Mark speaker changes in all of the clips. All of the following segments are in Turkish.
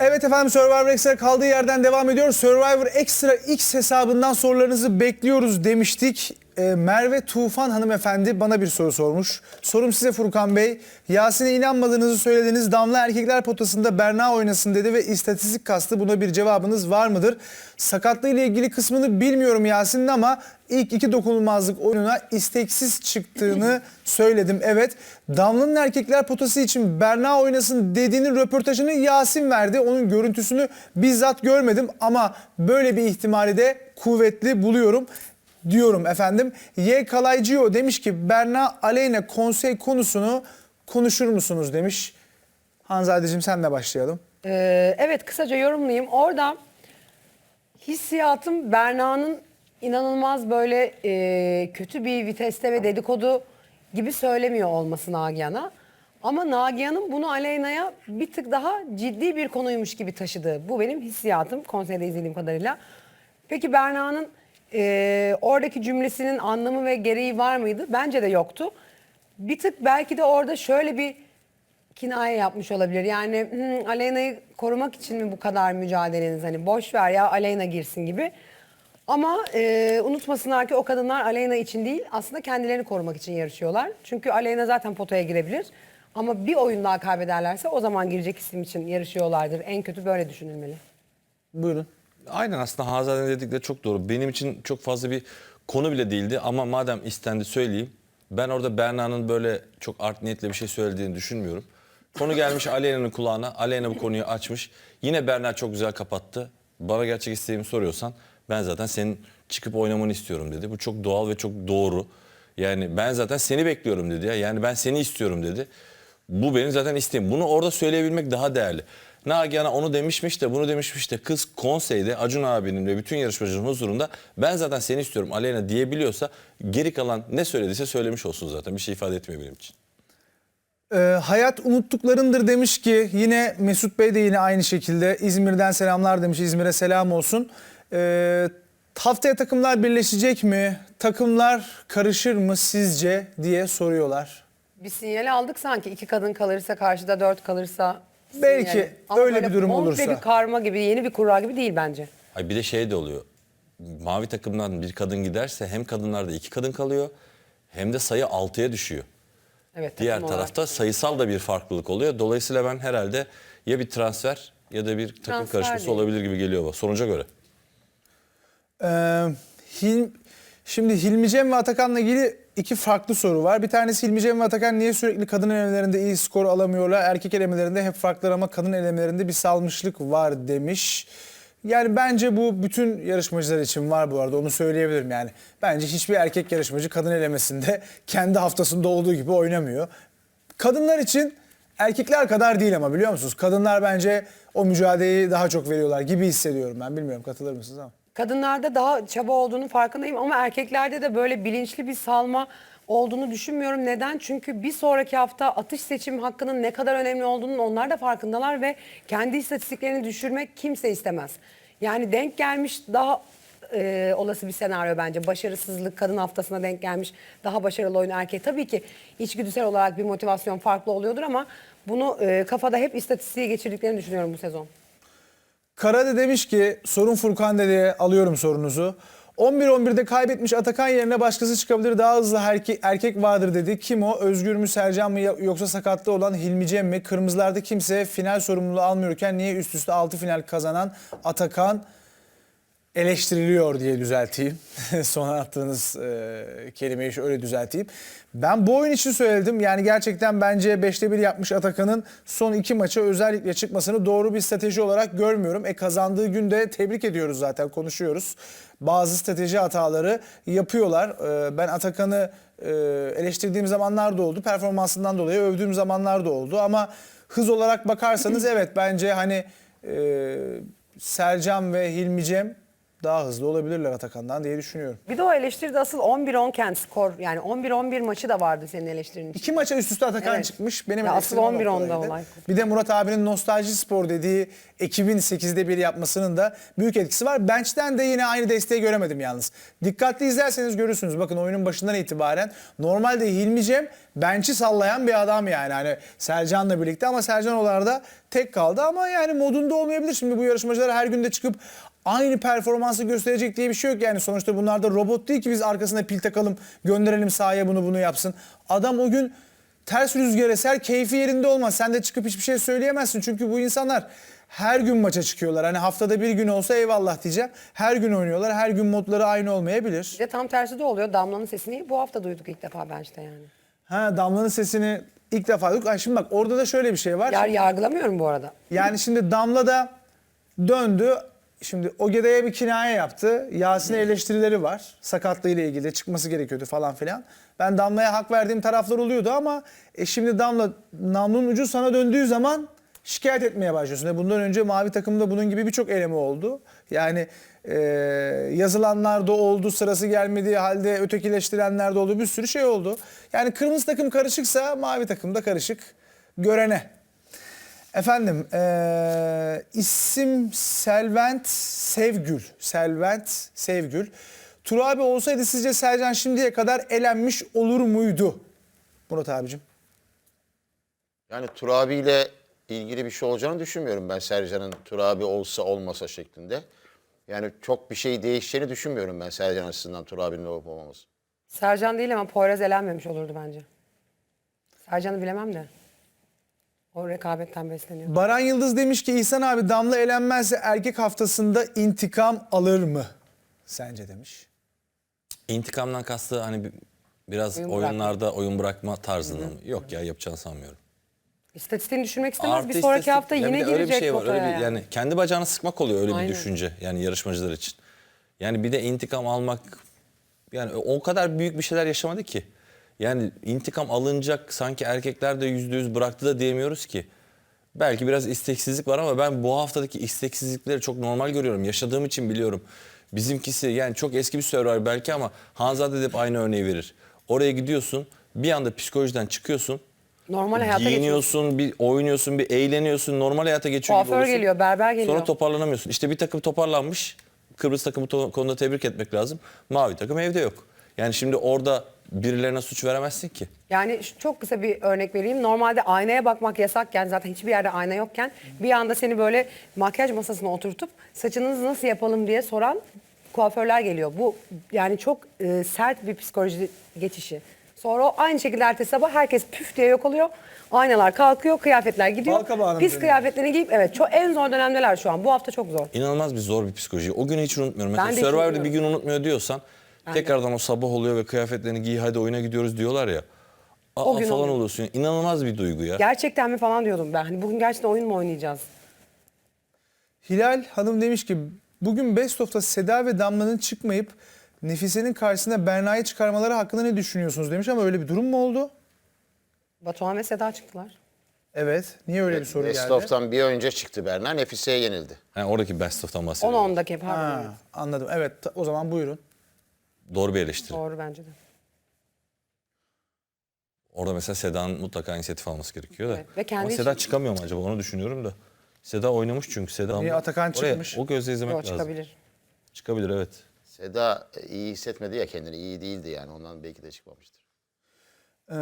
Speaker 1: Evet efendim Survivor Extra kaldığı yerden devam ediyor. Survivor Extra X hesabından sorularınızı bekliyoruz demiştik. Ee, Merve Tufan hanımefendi bana bir soru sormuş. Sorum size Furkan Bey. Yasin'e inanmadığınızı söylediniz. Damla erkekler potasında Berna oynasın dedi ve istatistik kastı. Buna bir cevabınız var mıdır? Sakatlığı ile ilgili kısmını bilmiyorum Yasin'in ama ilk iki dokunulmazlık oyununa isteksiz çıktığını söyledim. Evet Damla'nın erkekler potası için Berna oynasın dediğinin röportajını Yasin verdi. Onun görüntüsünü bizzat görmedim ama böyle bir ihtimali de kuvvetli buluyorum diyorum efendim. Y Kalaycıyo demiş ki Berna Aleyna konsey konusunu konuşur musunuz demiş. Hanzadeciğim senle başlayalım.
Speaker 2: Ee, evet kısaca yorumlayayım. Orada hissiyatım Berna'nın inanılmaz böyle e, kötü bir viteste ve dedikodu gibi söylemiyor olması Nagihan'a. Ama Nagihan'ın bunu Aleyna'ya bir tık daha ciddi bir konuymuş gibi taşıdığı. Bu benim hissiyatım konseyde izlediğim kadarıyla. Peki Berna'nın e, oradaki cümlesinin anlamı ve gereği var mıydı? Bence de yoktu. Bir tık belki de orada şöyle bir kinaye yapmış olabilir. Yani "Hmm, Aleyna'yı korumak için mi bu kadar mücadeleniz? Hani boş ver ya Aleyna girsin gibi. Ama e, unutmasınlar ki o kadınlar Aleyna için değil aslında kendilerini korumak için yarışıyorlar. Çünkü Aleyna zaten potaya girebilir. Ama bir oyun daha kaybederlerse o zaman girecek isim için yarışıyorlardır. En kötü böyle düşünülmeli.
Speaker 1: Buyurun.
Speaker 3: Aynen aslında Hazade'nin dedikleri çok doğru. Benim için çok fazla bir konu bile değildi ama madem istendi söyleyeyim. Ben orada Berna'nın böyle çok art niyetle bir şey söylediğini düşünmüyorum. Konu gelmiş Aleyna'nın kulağına. Aleyna bu konuyu açmış. Yine Berna çok güzel kapattı. Bana gerçek isteğimi soruyorsan ben zaten senin çıkıp oynamanı istiyorum dedi. Bu çok doğal ve çok doğru. Yani ben zaten seni bekliyorum dedi ya. Yani ben seni istiyorum dedi. Bu benim zaten isteğim. Bunu orada söyleyebilmek daha değerli. Nagihan'a onu demişmiş de bunu demişmiş de kız konseyde Acun abinin ve bütün yarışmacının huzurunda ben zaten seni istiyorum Aleyna diyebiliyorsa geri kalan ne söylediyse söylemiş olsun zaten. Bir şey ifade etmiyor benim için.
Speaker 1: Ee, hayat unuttuklarındır demiş ki yine Mesut Bey de yine aynı şekilde İzmir'den selamlar demiş. İzmir'e selam olsun. Ee, haftaya takımlar birleşecek mi? Takımlar karışır mı sizce diye soruyorlar.
Speaker 2: Bir sinyali aldık sanki iki kadın kalırsa karşıda dört kalırsa.
Speaker 1: Belki
Speaker 2: sinyali. Ama
Speaker 1: öyle
Speaker 2: böyle
Speaker 1: bir durum
Speaker 2: komple
Speaker 1: olursa.
Speaker 2: bir karma gibi yeni bir kurra gibi değil bence.
Speaker 3: Ay bir de şey de oluyor. Mavi takımdan bir kadın giderse hem kadınlarda iki kadın kalıyor hem de sayı altıya düşüyor.
Speaker 2: Evet,
Speaker 3: Diğer
Speaker 2: takım olarak.
Speaker 3: tarafta sayısal da bir farklılık oluyor. Dolayısıyla ben herhalde ya bir transfer ya da bir takım
Speaker 2: Transfer
Speaker 3: karışması
Speaker 2: değil.
Speaker 3: olabilir gibi geliyor bana sonuca göre.
Speaker 1: Ee, Hil- şimdi Hilmi Cem ve Atakan'la ilgili iki farklı soru var. Bir tanesi Hilmi ve Atakan niye sürekli kadın elemelerinde iyi skor alamıyorlar? Erkek elemelerinde hep farklılar ama kadın elemelerinde bir salmışlık var demiş. Yani bence bu bütün yarışmacılar için var bu arada onu söyleyebilirim yani. Bence hiçbir erkek yarışmacı kadın elemesinde kendi haftasında olduğu gibi oynamıyor. Kadınlar için erkekler kadar değil ama biliyor musunuz? Kadınlar bence o mücadeleyi daha çok veriyorlar gibi hissediyorum ben. Bilmiyorum katılır mısınız ama.
Speaker 2: Kadınlarda daha çaba olduğunu farkındayım ama erkeklerde de böyle bilinçli bir salma olduğunu düşünmüyorum. Neden? Çünkü bir sonraki hafta atış seçim hakkının ne kadar önemli olduğunun onlar da farkındalar ve kendi istatistiklerini düşürmek kimse istemez. Yani denk gelmiş daha e, olası bir senaryo bence. Başarısızlık kadın haftasına denk gelmiş daha başarılı oyun erkek. Tabii ki içgüdüsel olarak bir motivasyon farklı oluyordur ama bunu e, kafada hep istatistiğe geçirdiklerini düşünüyorum bu sezon.
Speaker 1: Karade demiş ki sorun Furkan dedi alıyorum sorunuzu. 11-11'de kaybetmiş Atakan yerine başkası çıkabilir daha hızlı erkek, erkek vardır dedi. Kim o? Özgür mü Sercan mı yoksa sakatlı olan Hilmi Cem mi? Kırmızılarda kimse final sorumluluğu almıyorken niye üst üste 6 final kazanan Atakan eleştiriliyor diye düzelteyim. Sona attığınız e, kelimeyi şöyle düzelteyim. Ben bu oyun için söyledim. Yani gerçekten bence 5'te 1 yapmış Atakan'ın son iki maça özellikle çıkmasını doğru bir strateji olarak görmüyorum. E kazandığı günde tebrik ediyoruz zaten konuşuyoruz. Bazı strateji hataları yapıyorlar. E, ben Atakan'ı e, eleştirdiğim zamanlar da oldu. Performansından dolayı övdüğüm zamanlar da oldu. Ama hız olarak bakarsanız evet bence hani e, Sercan ve Hilmi Cem daha hızlı olabilirler Atakan'dan diye düşünüyorum.
Speaker 2: Bir de o eleştiride asıl 11-10 skor yani 11-11 maçı da vardı senin eleştirinin.
Speaker 1: İki maça üst üste Atakan
Speaker 2: Evet.
Speaker 1: çıkmış. Benim
Speaker 2: Ya
Speaker 1: eleştirim
Speaker 2: asıl
Speaker 1: o
Speaker 2: 11-10'da
Speaker 1: noktadaydı.
Speaker 2: olay.
Speaker 1: Bir de Murat abinin nostalji spor dediği ekibin 8'de 1 yapmasının da büyük etkisi var. Bench'ten de yine aynı desteği göremedim yalnız. Dikkatli izlerseniz görürsünüz. Bakın oyunun başından itibaren normalde Hilmi Cem bench'i sallayan bir adam yani. Hani Sercan'la birlikte ama Sercan oralarda tek kaldı ama yani modunda olmayabilir. Şimdi bu yarışmacılar her günde çıkıp aynı performansı gösterecek diye bir şey yok. Yani sonuçta bunlar da robot değil ki biz arkasına pil takalım gönderelim sahaya bunu bunu yapsın. Adam o gün ters rüzgar eser keyfi yerinde olmaz. Sen de çıkıp hiçbir şey söyleyemezsin. Çünkü bu insanlar her gün maça çıkıyorlar. Hani haftada bir gün olsa eyvallah diyeceğim. Her gün oynuyorlar. Her gün modları aynı olmayabilir.
Speaker 2: Bir de tam tersi de oluyor. Damla'nın sesini bu hafta duyduk ilk defa ben işte yani.
Speaker 1: Ha Damla'nın sesini ilk defa duyduk. Ay şimdi bak orada da şöyle bir şey var.
Speaker 2: Yar yargılamıyorum bu arada.
Speaker 1: Yani şimdi Damla da döndü. Şimdi Ogeda'ya bir kinaye yaptı. Yasin'e eleştirileri var. Sakatlığıyla ilgili çıkması gerekiyordu falan filan. Ben Damla'ya hak verdiğim taraflar oluyordu ama e şimdi Damla namlunun ucu sana döndüğü zaman şikayet etmeye başlıyorsun. E bundan önce mavi takımda bunun gibi birçok eleme oldu. Yani e, yazılanlar da oldu, sırası gelmediği halde ötekileştirenler de oldu. Bir sürü şey oldu. Yani kırmızı takım karışıksa mavi takım da karışık. Görene. Efendim eee, isim Selvent Sevgül. Selvent Sevgül. Tur abi olsaydı sizce Sercan şimdiye kadar elenmiş olur muydu? Murat abicim.
Speaker 4: Yani Turabi ile ilgili bir şey olacağını düşünmüyorum ben Sercan'ın Turabi olsa olmasa şeklinde. Yani çok bir şey değişeceğini düşünmüyorum ben Sercan açısından Turabi'nin olup olmaması.
Speaker 2: Sercan değil ama Poyraz elenmemiş olurdu bence. Sercan'ı bilemem de. O rekabetten besleniyor.
Speaker 1: Baran Yıldız demiş ki İhsan abi Damla elenmezse erkek haftasında intikam alır mı? Sence demiş.
Speaker 3: İntikamdan kastı hani bir- biraz
Speaker 2: Oyun
Speaker 3: oyunlarda oyun bırakma tarzında mı? Yok ya yapacağını sanmıyorum.
Speaker 2: İstatistiğini düşünmek istemez.
Speaker 3: Artı
Speaker 2: bir sonraki
Speaker 3: istatistik-
Speaker 2: hafta
Speaker 3: Ya
Speaker 2: yine
Speaker 3: bir de öyle
Speaker 2: girecek
Speaker 3: bir şey var. Öyle bir, yani kendi bacağını sıkmak oluyor öyle
Speaker 2: Aynen.
Speaker 3: bir düşünce yani yarışmacılar için. Yani bir de intikam almak yani o kadar büyük bir şeyler yaşamadı ki. Yani intikam alınacak sanki erkekler de yüzde yüz bıraktı da diyemiyoruz ki. Belki biraz isteksizlik var ama ben bu haftadaki isteksizlikleri çok normal görüyorum. Yaşadığım için biliyorum. Bizimkisi yani çok eski bir Survivor belki ama Hanzade de hep aynı örneği verir. Oraya gidiyorsun bir anda psikolojiden çıkıyorsun.
Speaker 2: Normal hayata geçiyorsun.
Speaker 3: Giyiniyorsun, bir oynuyorsun, bir eğleniyorsun, normal hayata geçiyor gibi
Speaker 2: Kuaför geliyor, berber geliyor.
Speaker 3: Sonra toparlanamıyorsun. İşte bir takım toparlanmış. Kıbrıs takımı to- konuda tebrik etmek lazım. Mavi takım evde yok. Yani şimdi orada birilerine suç veremezsin ki.
Speaker 2: Yani çok kısa bir örnek vereyim. Normalde aynaya bakmak yasakken zaten hiçbir yerde ayna yokken bir anda seni böyle makyaj masasına oturtup saçınızı nasıl yapalım diye soran kuaförler geliyor. Bu yani çok e, sert bir psikoloji geçişi. Sonra o aynı şekilde ertesi sabah herkes püf diye yok oluyor. Aynalar kalkıyor, kıyafetler gidiyor. Pis
Speaker 1: dönüyor.
Speaker 2: kıyafetlerini giyip evet çok en zor dönemdeler şu an. Bu hafta çok zor.
Speaker 3: İnanılmaz bir zor bir psikoloji. O günü hiç unutmuyorum.
Speaker 2: Ben
Speaker 3: Mesela
Speaker 2: de hiç
Speaker 3: Survivor'da bir gün unutmuyor diyorsan tekrardan o sabah oluyor ve kıyafetlerini giy hadi oyuna gidiyoruz diyorlar ya. Aa,
Speaker 2: O gün
Speaker 3: falan
Speaker 2: oluyor.
Speaker 3: oluyorsun. İnanılmaz bir duygu ya.
Speaker 2: Gerçekten mi falan diyordum ben. Hani bugün gerçekten oyun mu oynayacağız?
Speaker 1: Hilal Hanım demiş ki bugün Best of'ta Seda ve Damla'nın çıkmayıp Nefise'nin karşısında Berna'yı çıkarmaları hakkında ne düşünüyorsunuz demiş ama öyle bir durum mu oldu?
Speaker 2: Batuhan ve Seda çıktılar.
Speaker 1: Evet. Niye öyle bir soru
Speaker 4: Best
Speaker 1: geldi?
Speaker 4: of'tan bir önce çıktı Berna. Nefise'ye yenildi.
Speaker 3: Yani oradaki best of'tan bahsediyorum.
Speaker 2: 10-10'daki pardon.
Speaker 1: Ha, anladım. Evet o zaman buyurun.
Speaker 3: Doğru bir eleştiri.
Speaker 2: Doğru bence de.
Speaker 3: Orada mesela Seda'nın mutlaka inisiyatif alması gerekiyor da.
Speaker 2: Evet, ve kendi
Speaker 3: Ama Seda
Speaker 2: için-
Speaker 3: çıkamıyor mu acaba onu düşünüyorum da. Seda oynamış çünkü Seda.
Speaker 1: Niye Atakan
Speaker 3: Oraya
Speaker 1: çıkmış?
Speaker 3: O gözle izlemek
Speaker 2: Yok
Speaker 3: lazım.
Speaker 2: çıkabilir.
Speaker 3: Çıkabilir evet.
Speaker 4: Seda e, iyi hissetmedi ya kendini. iyi değildi yani. Ondan belki de çıkmamıştır.
Speaker 1: Ee,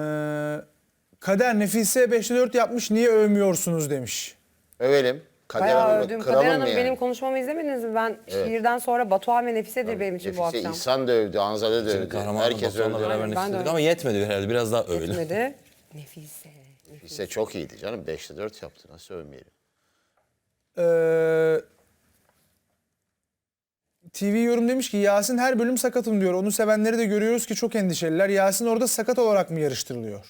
Speaker 1: Kader Nefise 5'te 4 yapmış niye övmüyorsunuz demiş.
Speaker 4: Övelim. Kader
Speaker 2: Bayağı
Speaker 4: Hanım'ı
Speaker 2: övdüm. Kader Hanım
Speaker 4: yani?
Speaker 2: benim konuşmamı izlemediniz mi? Ben şiirden sonra Batuhan ve Nefise'dir benim için bu
Speaker 4: Nefise
Speaker 2: akşam.
Speaker 4: İhsan da övdü, Anzade de övdü.
Speaker 3: kahramanın
Speaker 4: Herkes
Speaker 3: Batuhan'la
Speaker 4: övdü.
Speaker 3: beraber
Speaker 2: Ben de öyle.
Speaker 3: ama yetmedi herhalde biraz daha övelim.
Speaker 2: Etmedi. Nefise.
Speaker 4: Nefise çok iyiydi canım. 5'te 4 yaptı. Nasıl övmeyelim?
Speaker 1: Ee, TV yorum demiş ki Yasin her bölüm sakatım diyor. Onu sevenleri de görüyoruz ki çok endişeliler. Yasin orada sakat olarak mı yarıştırılıyor?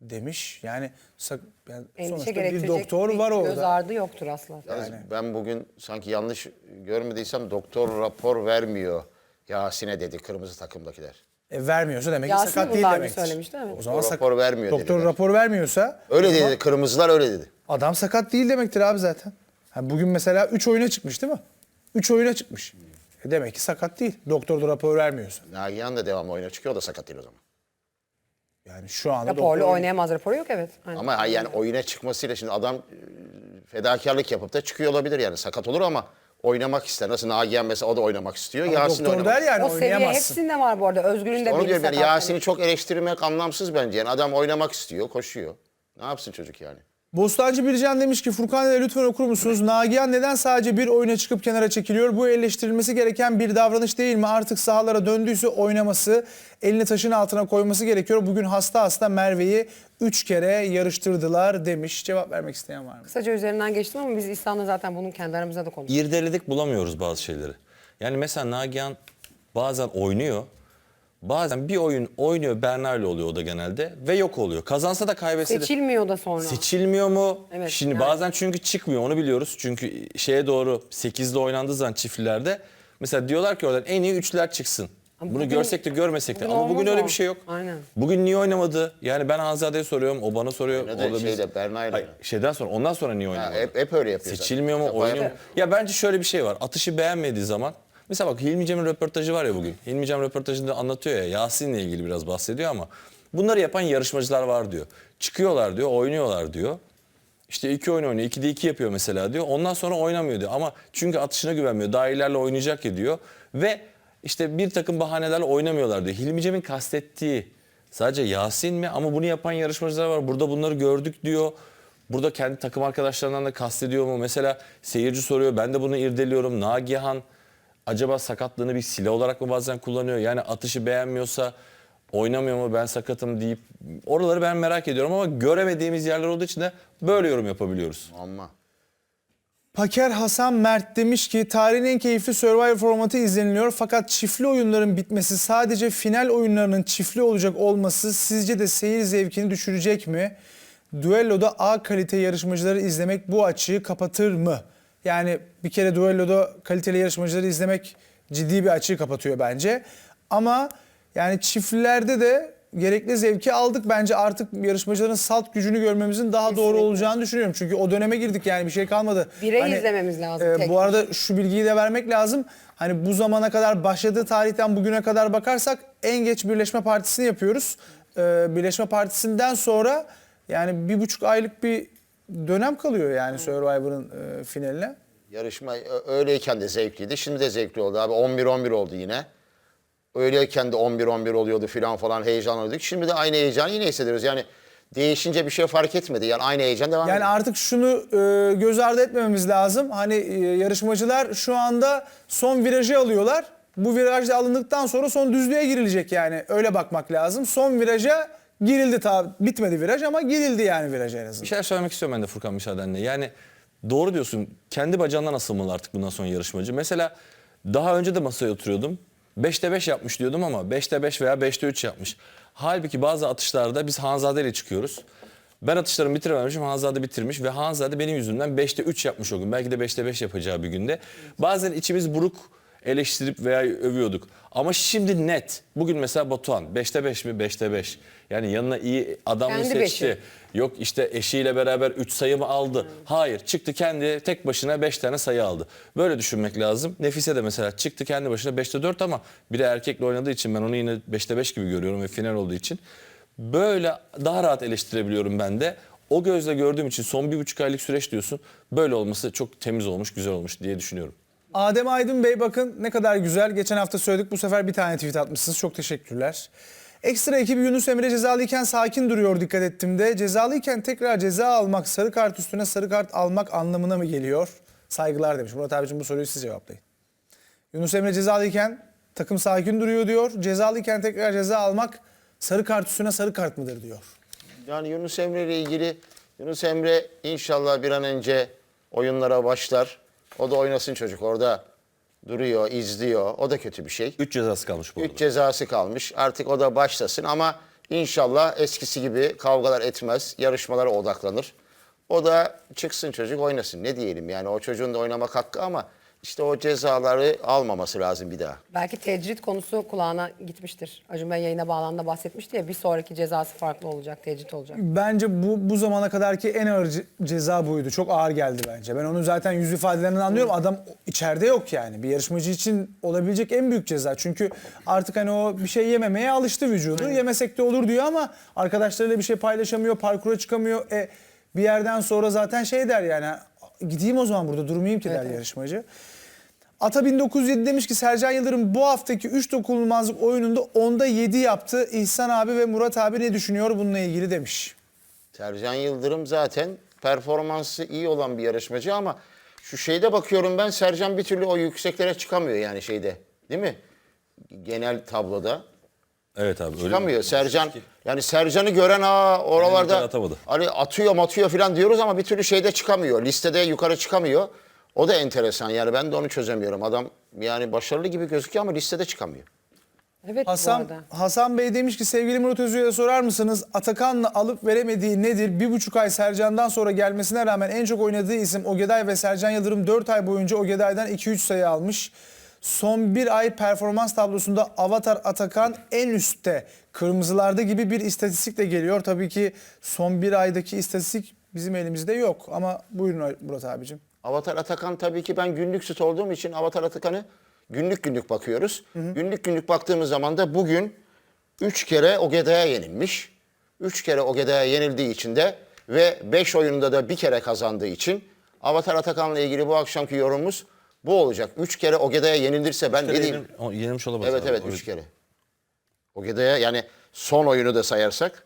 Speaker 1: Demiş. Yani, sak- yani sonuçta bir doktor var
Speaker 2: Göz
Speaker 1: orada.
Speaker 2: ardı yoktur asla.
Speaker 4: Yalnız ben bugün sanki yanlış görmediysem doktor rapor vermiyor Yasin'e dedi kırmızı takımdakiler.
Speaker 1: E, vermiyorsa demek ki
Speaker 2: Yasin
Speaker 1: sakat değil
Speaker 2: önce
Speaker 1: demektir.
Speaker 2: söylemişti, evet.
Speaker 1: O zaman
Speaker 4: Doktor rapor vermiyor
Speaker 1: Doktor
Speaker 4: dediler.
Speaker 1: rapor vermiyorsa
Speaker 4: Öyle dedi. Kırmızılar öyle dedi.
Speaker 1: adam sakat değil demektir abi zaten. Ha, bugün mesela 3 oyuna çıkmış değil mi? 3 oyuna çıkmış. E demek ki sakat değil. Doktor da rapor vermiyorsa.
Speaker 4: Nagihan da devamlı oyuna çıkıyor o da sakat değil o zaman.
Speaker 1: Yani şu anda
Speaker 2: Raporlu
Speaker 1: doktor...
Speaker 2: oynayamaz raporu yok evet. Aynen.
Speaker 4: Ama yani oyuna çıkmasıyla şimdi adam e, fedakarlık yapıp da çıkıyor olabilir yani sakat olur ama oynamak ister. Nasıl Nagihan mesela o da oynamak istiyor. Yasin de
Speaker 1: Doktor
Speaker 4: oynamak
Speaker 1: der yani
Speaker 2: o seviye
Speaker 1: oynayamazsın.
Speaker 2: hepsinde var bu arada. Özgür'ün de
Speaker 4: Onu diyorum yani. Yasin'i çok eleştirmek anlamsız bence. Yani adam oynamak istiyor, koşuyor. Ne yapsın çocuk yani?
Speaker 1: Bostancı Bircan demiş ki Furkan Dede lütfen okur musunuz? Nagihan neden sadece bir oyuna çıkıp kenara çekiliyor? Bu eleştirilmesi gereken bir davranış değil mi? Artık sahalara döndüyse oynaması, elini taşın altına koyması gerekiyor. Bugün hasta hasta Merve'yi 3 kere yarıştırdılar demiş. Cevap vermek isteyen var mı?
Speaker 2: Kısaca üzerinden geçtim ama biz İhsan'la zaten bunun kendi aramızda da konuştuk.
Speaker 3: irdeledik bulamıyoruz bazı şeyleri. Yani mesela Nagihan bazen oynuyor. Bazen bir oyun oynuyor Berna ile oluyor o da genelde ve yok oluyor. Kazansa da kaybetse de.
Speaker 2: Seçilmiyor da sonra.
Speaker 3: Seçilmiyor mu?
Speaker 2: Evet,
Speaker 3: Şimdi
Speaker 2: yani.
Speaker 3: bazen çünkü çıkmıyor onu biliyoruz. Çünkü şeye doğru 8'de oynandığı zaman çiftlerde mesela diyorlar ki oradan en iyi üçler çıksın.
Speaker 2: Ama
Speaker 3: Bunu
Speaker 2: bugün-
Speaker 3: görsek de görmesek de
Speaker 2: bugün
Speaker 3: ama bugün
Speaker 2: olmaz
Speaker 3: öyle
Speaker 2: o.
Speaker 3: bir şey yok.
Speaker 2: Aynen.
Speaker 3: Bugün niye oynamadı? Yani ben Hanzade'ye soruyorum, o bana soruyor.
Speaker 4: Oynadı
Speaker 3: orada biz-
Speaker 4: şeyle, Berna'yla.
Speaker 3: Hayır, şeyden sonra ondan sonra niye oynamadı?
Speaker 4: hep, hep öyle yapıyor. zaten.
Speaker 3: Seçilmiyor mu,
Speaker 4: Defa
Speaker 3: oynuyor mu? Ya bence şöyle bir şey var. Atışı beğenmediği zaman mesela bak Hilmi Cem'in röportajı var ya bugün. Hilmi Cem röportajında anlatıyor ya Yasin'le ilgili biraz bahsediyor ama bunları yapan yarışmacılar var diyor. Çıkıyorlar diyor, oynuyorlar diyor. İşte iki oyun oynuyor, ikide iki yapıyor mesela diyor. Ondan sonra oynamıyor diyor. Ama çünkü atışına güvenmiyor. Daha ilerle oynayacak ya diyor. Ve işte bir takım bahanelerle oynamıyorlar diyor. Hilmi Cem'in kastettiği sadece Yasin mi? Ama bunu yapan yarışmacılar var. Burada bunları gördük diyor. Burada kendi takım arkadaşlarından da kastediyor mu? Mesela seyirci soruyor. Ben de bunu irdeliyorum. Nagihan acaba sakatlığını bir silah olarak mı bazen kullanıyor? Yani atışı beğenmiyorsa oynamıyor mu ben sakatım deyip oraları ben merak ediyorum ama göremediğimiz yerler olduğu için de böyle yorum yapabiliyoruz.
Speaker 4: Ama
Speaker 1: Paker Hasan Mert demiş ki tarihin en keyifli Survivor formatı izleniliyor fakat çiftli oyunların bitmesi sadece final oyunlarının çiftli olacak olması sizce de seyir zevkini düşürecek mi? Düelloda A kalite yarışmacıları izlemek bu açığı kapatır mı? Yani bir kere düelloda kaliteli yarışmacıları izlemek ciddi bir açığı kapatıyor bence. Ama yani çiftlilerde de gerekli zevki aldık. Bence artık yarışmacıların salt gücünü görmemizin daha doğru
Speaker 2: Kesinlikle.
Speaker 1: olacağını düşünüyorum. Çünkü o döneme girdik yani bir şey kalmadı.
Speaker 2: Bireyi izlememiz lazım,
Speaker 1: e, bu arada şu bilgiyi de vermek lazım. Hani bu zamana kadar başladığı tarihten bugüne kadar bakarsak en geç Birleşme Partisi'ni yapıyoruz. E, Birleşme Partisi'nden sonra yani bir buçuk aylık bir dönem kalıyor yani Survivor'ın e, finaline.
Speaker 4: yarışma ö- öyleyken de zevkliydi. Şimdi de zevkli oldu abi. 11-11 oldu yine. Öyleyken de 11-11 oluyordu filan falan heyecanlıydık. Şimdi de aynı heyecanı yine hissediyoruz. Yani değişince bir şey fark etmedi. Yani aynı heyecan devam
Speaker 1: Yani
Speaker 4: ediyor.
Speaker 1: artık şunu e, göz ardı etmememiz lazım. Hani e, yarışmacılar şu anda son virajı alıyorlar. Bu virajda alındıktan sonra son düzlüğe girilecek yani. Öyle bakmak lazım. Son viraja girildi ta bitmedi viraj ama girildi yani viraja en azından.
Speaker 3: Bir şeyler söylemek istiyorum ben de Furkan müsaadenle. Yani doğru diyorsun. Kendi bacağından asılmalı artık bundan sonra yarışmacı. Mesela daha önce de masaya oturuyordum. 5'te 5 yapmış diyordum ama 5'te 5 veya 5'te 3 yapmış. Halbuki bazı atışlarda biz Hanzade ile çıkıyoruz. Ben atışlarımı bitirememişim, Hanzade bitirmiş ve Hanzade benim yüzümden 5'te 3 yapmış o gün. Belki de 5'te 5 yapacağı bir günde. Bazen içimiz buruk eleştirip veya övüyorduk. Ama şimdi net. Bugün mesela Batuhan 5'te 5 mi? 5'te 5. Yani yanına iyi adam mı
Speaker 2: Kendi
Speaker 3: seçti?
Speaker 2: beşi.
Speaker 3: Yok işte eşiyle beraber 3 sayı mı aldı? Hayır çıktı kendi tek başına 5 tane sayı aldı. Böyle düşünmek lazım. Nefise de mesela çıktı kendi başına 5'te 4 ama biri erkekle oynadığı için ben onu yine 5'te 5 gibi görüyorum ve final olduğu için. Böyle daha rahat eleştirebiliyorum ben de. O gözle gördüğüm için son bir buçuk aylık süreç diyorsun. Böyle olması çok temiz olmuş, güzel olmuş diye düşünüyorum.
Speaker 1: Adem Aydın Bey bakın ne kadar güzel. Geçen hafta söyledik bu sefer bir tane tweet atmışsınız. Çok teşekkürler. Ekstra ekibi Yunus Emre cezalıyken sakin duruyor dikkat ettim de. Cezalıyken tekrar ceza almak, sarı kart üstüne sarı kart almak anlamına mı geliyor? Saygılar demiş. Murat abicim bu soruyu siz cevaplayın. Yunus Emre cezalıyken takım sakin duruyor diyor. Cezalıyken tekrar ceza almak sarı kart üstüne sarı kart mıdır diyor.
Speaker 4: Yani Yunus Emre ile ilgili Yunus Emre inşallah bir an önce oyunlara başlar. O da oynasın çocuk orada duruyor, izliyor. O da kötü bir şey.
Speaker 3: 3 cezası kalmış bu arada.
Speaker 4: Üç cezası kalmış. Artık o da başlasın ama inşallah eskisi gibi kavgalar etmez. Yarışmalara odaklanır. O da çıksın çocuk oynasın. Ne diyelim yani o çocuğun da oynamak hakkı ama işte o cezaları almaması lazım bir daha.
Speaker 2: Belki tecrit konusu kulağına gitmiştir. Acun Bey yayına bağlandığında bahsetmişti ya bir sonraki cezası farklı olacak, tecrit olacak.
Speaker 1: Bence bu bu zamana kadarki en ağır ce- ceza buydu. Çok ağır geldi bence. Ben onun zaten yüz ifadelerinden anlıyorum. Adam içeride yok yani. Bir yarışmacı için olabilecek en büyük ceza. Çünkü artık hani o bir şey yememeye alıştı vücudu. Yemesek de olur diyor ama arkadaşlarıyla bir şey paylaşamıyor, parkura çıkamıyor. E, bir yerden sonra zaten şey der yani gideyim o zaman burada durmayayım ki der yarışmacı. Ata 1907 demiş ki Sercan Yıldırım bu haftaki 3 dokunulmazlık oyununda onda 7 yaptı. İhsan abi ve Murat abi ne düşünüyor bununla ilgili demiş.
Speaker 4: Sercan Yıldırım zaten performansı iyi olan bir yarışmacı ama şu şeyde bakıyorum ben Sercan bir türlü o yükseklere çıkamıyor yani şeyde. Değil mi? Genel tabloda.
Speaker 3: Evet abi. öyle
Speaker 4: Çıkamıyor.
Speaker 3: bir-
Speaker 4: Sercan yani Sercan'ı gören aa oralarda
Speaker 3: atamadı.
Speaker 4: hani atıyor atıyor falan diyoruz ama bir türlü şeyde çıkamıyor. Listede yukarı çıkamıyor. O da enteresan yani ben de onu çözemiyorum. Adam yani başarılı gibi gözüküyor ama listede çıkamıyor.
Speaker 2: Evet bu
Speaker 1: Hasan,
Speaker 2: arada.
Speaker 1: Hasan Bey demiş ki sevgili Murat Özü'ye sorar mısınız? Atakan'la alıp veremediği nedir? Bir buçuk ay Sercan'dan sonra gelmesine rağmen en çok oynadığı isim Ogeday ve Sercan Yıldırım 4 ay boyunca Ogeday'dan 2-3 sayı almış. Son bir ay performans tablosunda Avatar Atakan en üstte. Kırmızılarda gibi bir istatistik de geliyor. Tabii ki son bir aydaki istatistik bizim elimizde yok. Ama buyurun Murat abicim.
Speaker 4: Avatar Atakan tabii ki ben günlük süt olduğum için Avatar Atakan'ı günlük günlük bakıyoruz. Günlük günlük baktığımız zaman da bugün 3 kere Ogeda'ya yenilmiş. 3 kere Ogeda'ya yenildiği için de ve 5 oyunda da bir kere kazandığı için Avatar Atakan'la ilgili bu akşamki yorumumuz bu olacak. 3 kere Ogeda'ya yenilirse ben ne diyeyim?
Speaker 3: Yenilmiş olamaz.
Speaker 4: Evet
Speaker 3: abi.
Speaker 4: evet
Speaker 3: Öyle-
Speaker 4: 3 kere. Ogeda'ya yani son oyunu da sayarsak.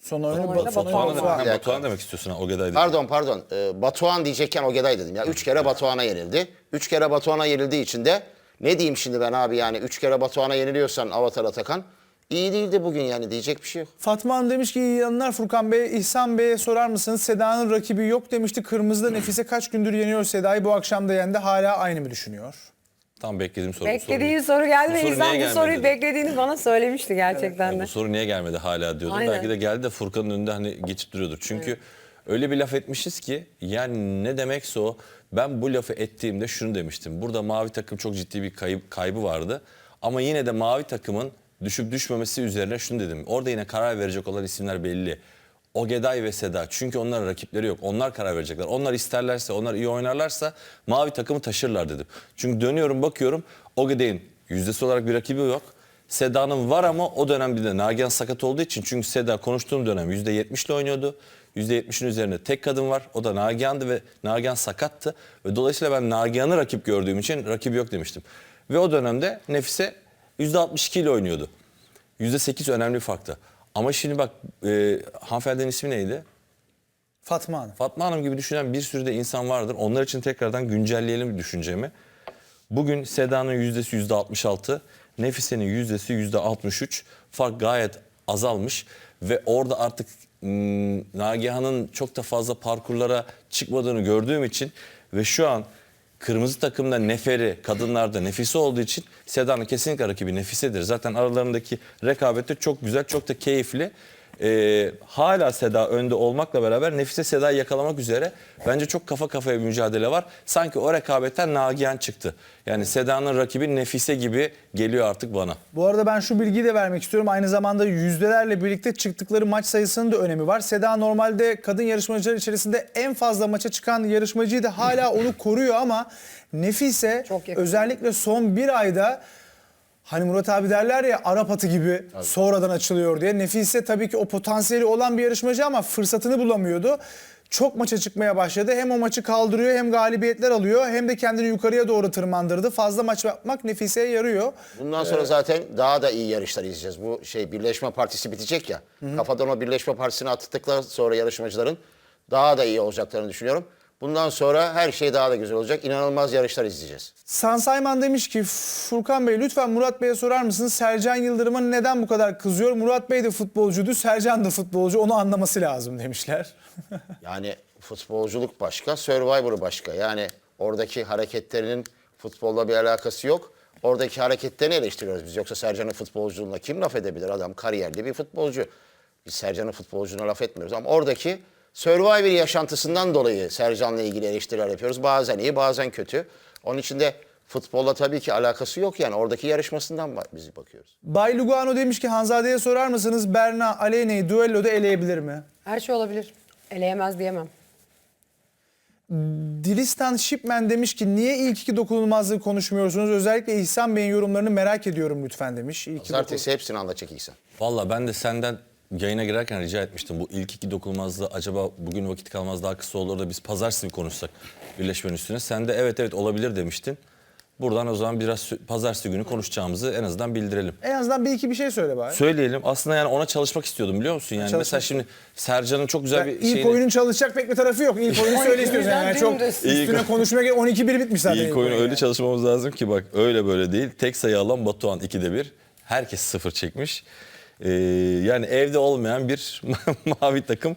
Speaker 1: Son oyunu, oyunu
Speaker 3: Batuhan'a
Speaker 1: Batuhan.
Speaker 3: demek, ha, Batuhan demek istiyorsun ha Ogeday'da.
Speaker 4: Pardon pardon. Ee, Batuhan diyecekken Ogeday dedim ya. Üç kere Batuhan'a yenildi. Üç kere Batuhan'a yenildiği için de ne diyeyim şimdi ben abi yani üç kere Batuhan'a yeniliyorsan Avatar Atakan iyi değildi bugün yani diyecek bir şey yok.
Speaker 1: Fatma Hanım demiş ki iyi yanlar Furkan Bey. İhsan Bey'e sorar mısınız? Seda'nın rakibi yok demişti. Kırmızıda Nefise kaç gündür yeniyor Seda'yı. Bu akşam da yendi. Hala aynı mı düşünüyor?
Speaker 3: Tam beklediğim soru.
Speaker 2: Beklediğin
Speaker 3: soru.
Speaker 2: soru geldi
Speaker 3: Bu
Speaker 2: ve insan bu
Speaker 3: gelmedi
Speaker 2: soruyu beklediğini bana söylemişti gerçekten de.
Speaker 3: bu soru niye gelmedi hala diyordum.
Speaker 2: Aynen.
Speaker 3: Belki de geldi de Furkan'ın önünde hani geçip duruyordur. Çünkü öyle bir laf etmişiz ki yani ne demekse o ben bu lafı ettiğimde şunu demiştim. Burada mavi takım çok ciddi bir kayıp, kaybı vardı. Ama yine de mavi takımın düşüp düşmemesi üzerine şunu dedim. Orada yine karar verecek olan isimler belli. Ogeday ve Seda. Çünkü onların rakipleri yok. Onlar karar verecekler. Onlar isterlerse, onlar iyi oynarlarsa mavi takımı taşırlar dedim. Çünkü dönüyorum bakıyorum Ogeday'ın yüzdesi olarak bir rakibi yok. Seda'nın var ama o dönem bir de Nagihan sakat olduğu için çünkü Seda konuştuğum dönem %70 ile oynuyordu. %70'in üzerinde tek kadın var. O da Nagihan'dı ve Nagihan sakattı. Ve dolayısıyla ben Nagihan'ı rakip gördüğüm için rakibi yok demiştim. Ve o dönemde Nefise %62 ile oynuyordu. %8 önemli bir farktı. Ama şimdi bak e, hanımefendinin ismi neydi?
Speaker 1: Fatma Hanım.
Speaker 3: Fatma Hanım gibi düşünen bir sürü de insan vardır. Onlar için tekrardan güncelleyelim düşüncemi. Bugün Seda'nın yüzdesi yüzde 66, Nefise'nin yüzdesi yüzde 63. Fark gayet azalmış ve orada artık hmm, Nagihan'ın çok da fazla parkurlara çıkmadığını gördüğüm için ve şu an kırmızı takımda Neferi, kadınlarda Nefise olduğu için Seda'nın kesinlikle rakibi Nefise'dir. Zaten aralarındaki rekabet de çok güzel, çok da keyifli. Ee, hala Seda önde olmakla beraber Nefise Seda'yı yakalamak üzere bence çok kafa kafaya bir mücadele var. Sanki o rekabetten Nagihan çıktı. Yani Seda'nın rakibi Nefise gibi geliyor artık bana.
Speaker 1: Bu arada ben şu bilgiyi de vermek istiyorum. Aynı zamanda yüzdelerle birlikte çıktıkları maç sayısının da önemi var. Seda normalde kadın yarışmacılar içerisinde en fazla maça çıkan yarışmacıydı. Hala onu koruyor ama Nefise özellikle son bir ayda Hani Murat abi derler ya Arap atı gibi sonradan açılıyor diye. Nefise tabii ki o potansiyeli olan bir yarışmacı ama fırsatını bulamıyordu. Çok maça çıkmaya başladı. Hem o maçı kaldırıyor hem galibiyetler alıyor hem de kendini yukarıya doğru tırmandırdı. Fazla maç yapmak Nefise'ye yarıyor.
Speaker 4: Bundan sonra zaten daha da iyi yarışlar izleyeceğiz. Bu şey Birleşme Partisi bitecek ya. Kafadan o Birleşme Partisi'ni attıktan sonra yarışmacıların daha da iyi olacaklarını düşünüyorum. Bundan sonra her şey daha da güzel olacak. İnanılmaz yarışlar izleyeceğiz.
Speaker 1: San Sayman demiş ki Furkan Bey lütfen Murat Bey'e sorar mısınız? Sercan Yıldırım'a neden bu kadar kızıyor? Murat Bey de futbolcuydu, Sercan da futbolcu. Onu anlaması lazım demişler.
Speaker 4: Yani futbolculuk başka, Survivor başka. Yani oradaki hareketlerinin futbolla bir alakası yok. Oradaki hareketlerini eleştiriyoruz biz. Yoksa Sercan'ın futbolculuğuna kim laf edebilir? Adam kariyerli bir futbolcu. Biz Sercan'ın futbolculuğuna laf etmiyoruz. Ama oradaki Survivor yaşantısından dolayı Sercan'la ilgili eleştiriler yapıyoruz. Bazen iyi, bazen kötü. Onun için de futbolla tabii ki alakası yok yani. Oradaki yarışmasından biz bakıyoruz.
Speaker 1: Bay Lugano demiş ki Hanzade'ye sorar mısınız? Berna Aleyna'yı düelloda eleyebilir mi?
Speaker 2: Her şey olabilir. Eleyemez diyemem.
Speaker 1: Dilistan Shipman demiş ki niye ilk iki dokunulmazlığı konuşmuyorsunuz? Özellikle İhsan Bey'in yorumlarını merak ediyorum lütfen demiş. İlk iki dokun-
Speaker 4: Pazartesi hepsini anlatacak İhsan.
Speaker 3: Valla ben de senden yayına girerken rica etmiştim. Bu ilk iki dokunulmazlığı acaba bugün vakit kalmaz daha kısa olur da biz pazartesi mi konuşsak birleşmenin üstüne. Sen de evet evet olabilir demiştin. Buradan o zaman biraz pazartesi günü konuşacağımızı en azından bildirelim.
Speaker 1: En azından bir iki bir şey söyle bari.
Speaker 3: Söyleyelim. Aslında yani ona çalışmak istiyordum biliyor musun? Yani
Speaker 1: Çalışmak
Speaker 3: mesela şimdi Sercan'ın çok güzel
Speaker 1: Yani
Speaker 3: bir
Speaker 1: ilk
Speaker 3: şeyini...
Speaker 1: oyunun çalışacak pek bir tarafı yok. İlk oyunu söyle istiyorsan.
Speaker 2: birden
Speaker 1: Yani çok üstüne konuşmaya gerek 12-1 bitmiş zaten.
Speaker 3: İlk oyunu öyle
Speaker 1: yani.
Speaker 3: çalışmamız lazım ki bak öyle böyle değil. Tek sayı alan Batuhan 2'de 1. Herkes sıfır çekmiş. Ee, yani evde olmayan bir mavi takım.